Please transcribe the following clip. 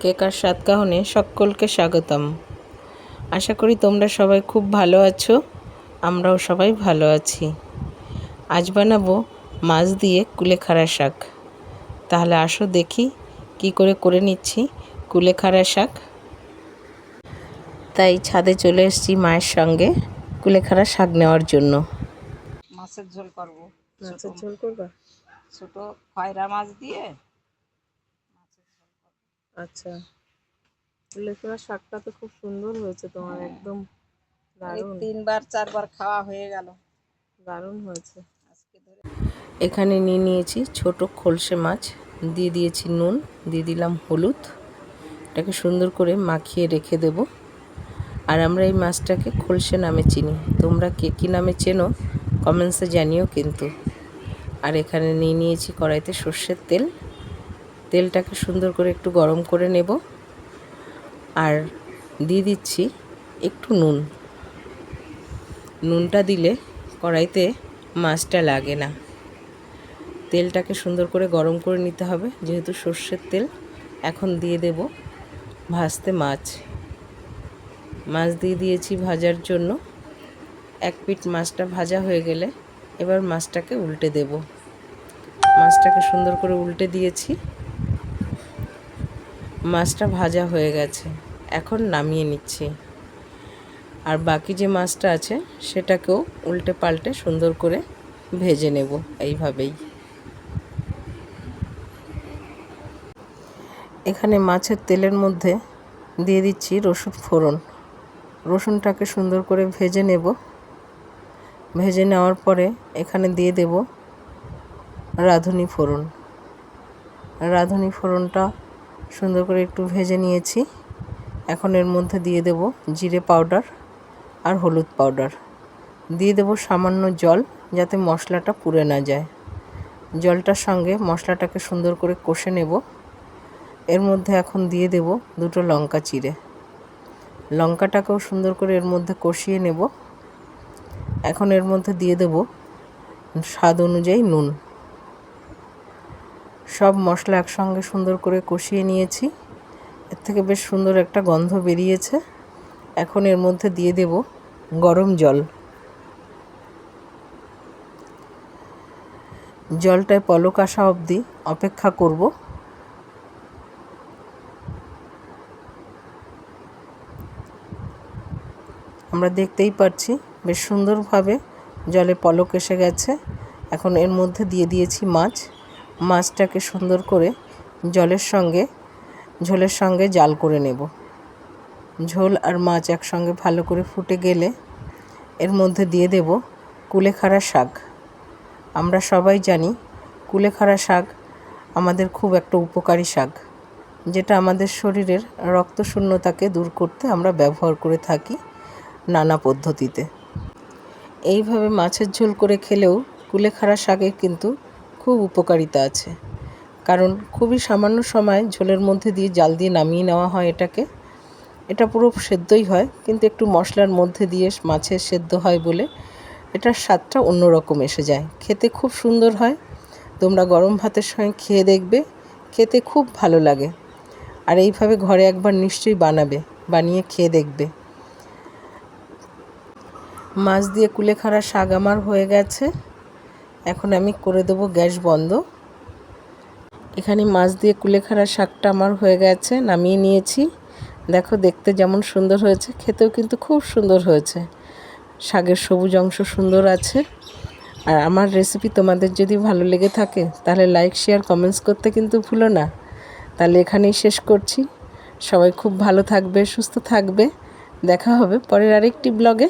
কেকার সাতকাহনে সকলকে স্বাগতম। আশা করি তোমরা সবাই খুব ভালো আছো আমরাও সবাই ভালো আছি। আজ বানাবো মাছ দিয়ে কুলেখাড়া শাক। তাহলে আসো দেখি কি করে করে নিচ্ছি কুলেখাড়া শাক। তাই ছাদে চলে এসেছি মায়ের সঙ্গে কুলেখাড়া শাক নেওয়ার জন্য। মাছের ঝোল করব। মাছের ঝোল করবা? ছোট খয়রা মাছ দিয়ে আচ্ছা। কুলেখাড়া শাকটা তো খুব সুন্দর হয়েছে তোমার একদম দারুণ। তিনবার চারবার খাওয়া হয়ে গেল। দারুণ হয়েছে। আজকে এখানে নিয়ে নিয়েছি ছোট খলসে মাছ দিয়ে দিয়েছি নুন দিয়ে দিলাম হলুদ। এটাকে সুন্দর করে মাখিয়ে রেখে দেব। আর আমরা এই মাছটাকে খলসে নামে চিনি। তোমরা কে কী নামে চেনো কমেন্টসে জানিও কিন্তু। আর এখানে নিয়ে নিয়েছি কড়াইতে সর্ষের তেল। তেলটাকে সুন্দর করে একটু গরম করে নেব। আর দিয়ে দিচ্ছি একটু নুন। নুনটা দিলে কড়াইতে মাছটা লাগে না। তেলটাকে সুন্দর করে গরম করে নিতে হবে, যেহেতু সর্ষের তেল। এখন দিয়ে দেব ভাজতে মাছ। মাছ দিয়ে দিয়েছি ভাজার জন্য। এক পিট মাছটা ভাজা হয়ে গেলে এবার মাছটাকে উল্টে দেব। মাছটাকে সুন্দর করে উল্টে দিয়েছি। মাছটা ভাজা হয়ে গেছে। এখন নামিয়ে নিচ্ছি। আর বাকি যে মাছটা আছে, সেটাকেও উল্টে পাল্টে সুন্দর করে ভেজে নেব এইভাবেই। এখানে মাছের তেলের মধ্যে দিয়ে দিচ্ছি রসুন ফোড়ন। রসুনটাকে সুন্দর করে ভেজে নেব। ভেজে নেওয়ার পরে এখানে দিয়ে দেব রাঁধুনি ফোড়ন। রাঁধুনি ফোড়নটা সুন্দর করে একটু ভেজে নিয়েছি। এখন এর মধ্যে দিয়ে দেব জিরে পাউডার আর হলুদ পাউডার। দিয়ে দেব সামান্য জল যাতে মশলাটা পুড়ে না যায়। জলটার সঙ্গে মশলাটাকে সুন্দর করে কষে নেব। এর মধ্যে এখন দিয়ে দেব দুটো লঙ্কা চিড়ে। লঙ্কাটাকেও সুন্দর করে এর মধ্যে কষিয়ে নেব। এখন এর মধ্যে দিয়ে দেব স্বাদ অনুযায়ী নুন। সব মশলা একসঙ্গে সুন্দর করে কষিয়ে নিয়েছি। এর থেকে বেশ সুন্দর একটা গন্ধ বেরিয়েছে। এখন এর মধ্যে দিয়ে দেব গরম জল। জলটায় পলক আসা অবধি অপেক্ষা করব। আমরা দেখতেই পাচ্ছি বেশ সুন্দরভাবে জলে পলক এসে গেছে। এখন এর মধ্যে দিয়ে দিয়েছি মাছ। মাছটাকে সুন্দর করে জলের সঙ্গে, ঝোলের সঙ্গে জাল করে নেব। ঝোল আর মাছ একসঙ্গে ভালো করে ফুটে গেলে এর মধ্যে দিয়ে দেব কুলেখাড়া শাক। আমরা সবাই জানি কুলেখাড়া শাক আমাদের খুব একটা উপকারী শাক, যেটা আমাদের শরীরের রক্তশূন্যতাকে দূর করতে আমরা ব্যবহার করে থাকি নানা পদ্ধতিতে। এইভাবে মাছের ঝোল করে খেলেও কুলেখাড়া শাকের কিন্তু খুব উপকারিতা আছে। কারণ খুবই সামান্য সময় ঝোলের মধ্যে দিয়ে জাল দিয়ে নামিয়ে নেওয়া হয় এটাকে। এটা পুরো সেদ্ধই হয়, কিন্তু একটু মশলার মধ্যে দিয়ে মাছের সেদ্ধ হয় বলে এটার স্বাদটা অন্যরকম এসে যায়। খেতে খুব সুন্দর হয়, তোমরা গরম ভাতের সঙ্গে খেয়ে দেখবে, খেতে খুব ভালো লাগে। আর এইভাবে ঘরে একবার নিশ্চয়ই বানাবে, বানিয়ে খেয়ে দেখবে। মাছ দিয়ে কুলেখাড়া শাক আমার হয়ে গেছে। এখন আমি করে দেবো গ্যাস বন্ধ। এখানে মাছ দিয়ে কুলেখাড়া শাকটা আমার হয়ে গেছে, নামিয়ে নিয়েছি। দেখো দেখতে যেমন সুন্দর হয়েছে, খেতেও কিন্তু খুব সুন্দর হয়েছে। শাকের সবুজ অংশ সুন্দর আছে। আর আমার রেসিপি তোমাদের যদি ভালো লেগে থাকে, তাহলে লাইক শেয়ার কমেন্টস করতে কিন্তু ভুলো না। তাহলে এখানেই শেষ করছি। সবাই খুব ভালো থাকবে, সুস্থ থাকবে। দেখা হবে পরের আরেকটি ব্লগে